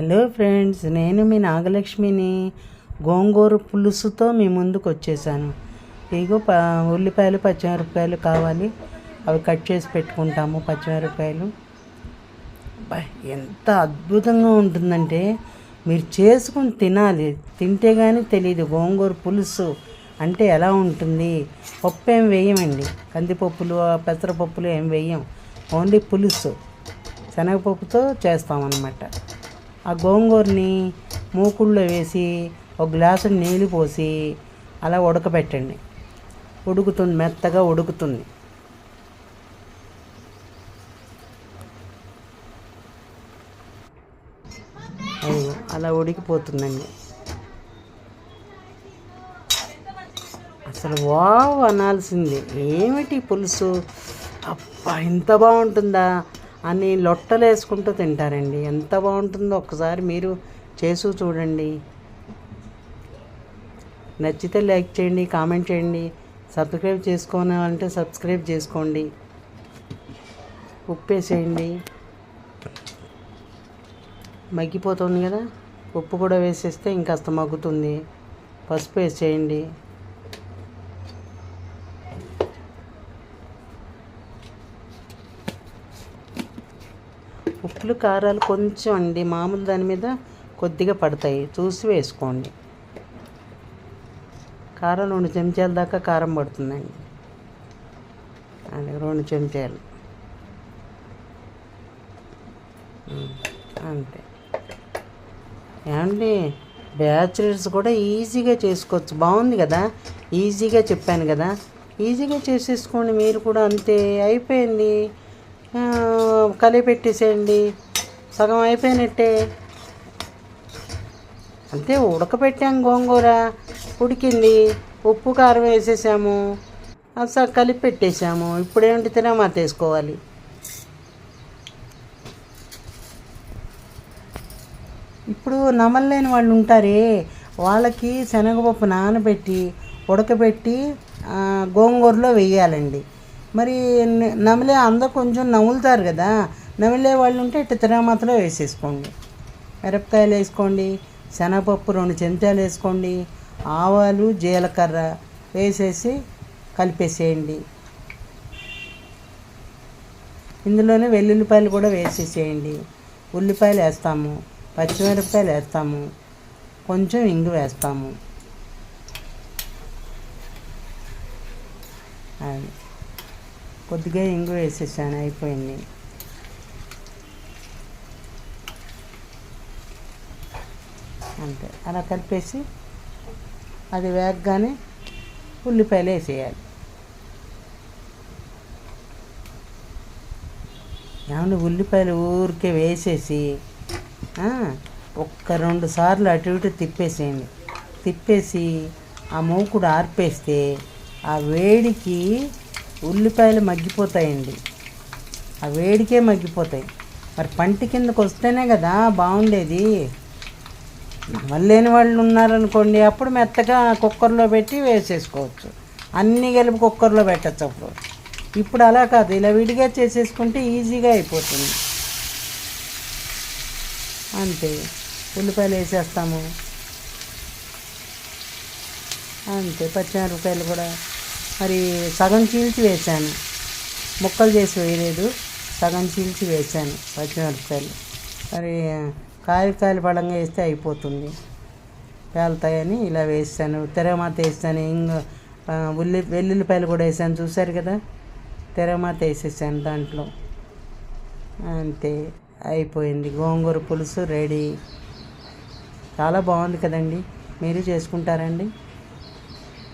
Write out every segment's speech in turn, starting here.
Hello friends నేను మీ నాగలక్ష్మిని గోంగూర పులుసుతో మీ ముందుకు వచ్చేసాను. ఇగో ప ఉల్లిపాయలు పచ్చిమిరపకాయలు కావాలి. అవి కట్ చేసి పెట్టుకుంటాము పచ్చిమిరపకాయలు. ఎంత అద్భుతంగా ఉంటుందంటే మీరు చేసుకుని తినాలి. తింటే కానీ తెలియదు గోంగూర పులుసు అంటే ఎలా ఉంటుంది. పప్పు ఏం వేయమండి. కందిపప్పులు పెసరపప్పులు ఏం వేయం. ఓన్లీ పులుసు. శనగపప్పుతో చేస్తామన్నమాట. ఆ గోంగూరని మూకుళ్ళో వేసి ఒక గ్లాసు నీళ్ళు పోసి అలా ఉడకబెట్టండి ఉడుకుతుంది మెత్తగా ఉడుకుతుంది. అయ్యో అలా ఉడికిపోతుందండి. అసలు వావ్ అనాల్సింది. ఏమిటి పులుసు? అబ్బా ఇంత బాగుంటుందా? అని లొట్టలు వేసుకుంటూ తింటారండి. ఎంత బాగుంటుందో ఒక్కసారి మీరు చేసి చూడండి. నచ్చితే లైక్ చేయండి కామెంట్ చేయండి. సబ్స్క్రైబ్ చేసుకోవాలంటే సబ్స్క్రైబ్ చేసుకోండి. ఉప్పు వేసేయండి మగ్గిపోతుంది కదా? ఉప్పు కూడా వేసేస్తే ఇంకాస్త మగ్గుతుంది. పసుపు వేసేయండి. ఉప్పులు కారాలు కొంచెం అండి. మామూలు దాని మీద కొద్దిగా పడతాయి. చూసి వేసుకోండి. కారం రెండు చెంచాల దాకా కారం పడుతుందండి. అది రెండు చెంచాలు. అంతే. ఏమండి బ్యాచులర్స్ కూడా ఈజీగా చేసుకోవచ్చు. బాగుంది కదా? ఈజీగా చెప్పాను కదా? ఈజీగా చేసేసుకోండి. మీరు కూడా అంతే. అయిపోయింది. కలిపెట్టేసేయండి సగం అయిపోయినట్టే. అంతే ఉడకపెట్టాం గోంగూర. ఉడికింది. ఉప్పు కారం వేసేసాము. అసలు కలిపి పెట్టేసాము. ఇప్పుడేంటి తినమాత వేసుకోవాలి. ఇప్పుడు నమలలేని వాళ్ళు ఉంటారే వాళ్ళకి శనగపప్పు నానబెట్టి ఉడకబెట్టి గోంగూరలో వేయాలండి. మరి నమిలే అందరూ కొంచెం నములుతారు కదా. నమిలే వాళ్ళు ఉంటే ఇట్ట మాత్రం వేసేసుకోండి. మిరపకాయలు వేసుకోండి శనగపప్పు రెండు చెంచాలు వేసుకోండి ఆవాలు జీలకర్ర వేసేసి కలిపేసేయండి. ఇందులోనే వెల్లుల్లిపాయలు కూడా వేసేసేయండి. ఉల్లిపాయలు వేస్తాము పచ్చిమిరపకాయలు వేస్తాము కొంచెం ఇంగు వేస్తాము. అది. కొద్దిగా ఇంగు వేసేసాను అయిపోయింది. అంతే. అలా కలిపేసి అది వేగగానే ఉల్లిపాయలు వేసేయాలి. ఏమన్నా ఉల్లిపాయలు ఊరికే వేసేసి ఒక్క రెండు సార్లు అటు ఇటు తిప్పేసేయండి. తిప్పేసి ఆ మూకుడు ఆర్పేస్తే ఆ వేడికి ఉల్లిపాయలు మగ్గిపోతాయండి. ఆ వేడికే మగ్గిపోతాయి. మరి పంటి కిందకు వస్తేనే కదా బాగుండేది. నమ్మలేని వాళ్ళు ఉన్నారనుకోండి అప్పుడు మెత్తగా కుక్కర్లో పెట్టి వేసేసుకోవచ్చు. అన్నీ కలిపి కుక్కర్లో పెట్టచ్చు అప్పుడు. ఇప్పుడు అలా కాదు ఇలా విడిగా చేసేసుకుంటే ఈజీగా అయిపోతుంది. అంతే. ఉల్లిపాయలు వేసేస్తాము. అంతే. పచ్చిమిరపకాయలు కూడా. మరి సగం చీల్చి వేసాను ముక్కలు చేసి వేయలేదు. సగం చీల్చి వేసాను పచ్చిమిరపకాయలు. మరి కాయలు కాయలు పడంగా వేస్తే అయిపోతుంది. పేలుతాయని ఇలా వేసాను. తెరమాత వేసాను. ఇంకా ఉల్లి వెల్లుల్లిపాయలు కూడా వేసాను. చూసారు కదా? తెరమాత వేసేసాను దాంట్లో. అంతే. అయిపోయింది. గోంగూర పులుసు రెడీ. చాలా బాగుంది కదండి. మీరు చేసుకుంటారండి?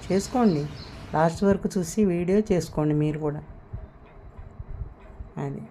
చేసుకోండి. లాస్ట్ వరకు చూసి వీడియో చేసుకోండి మీరు కూడా. అది.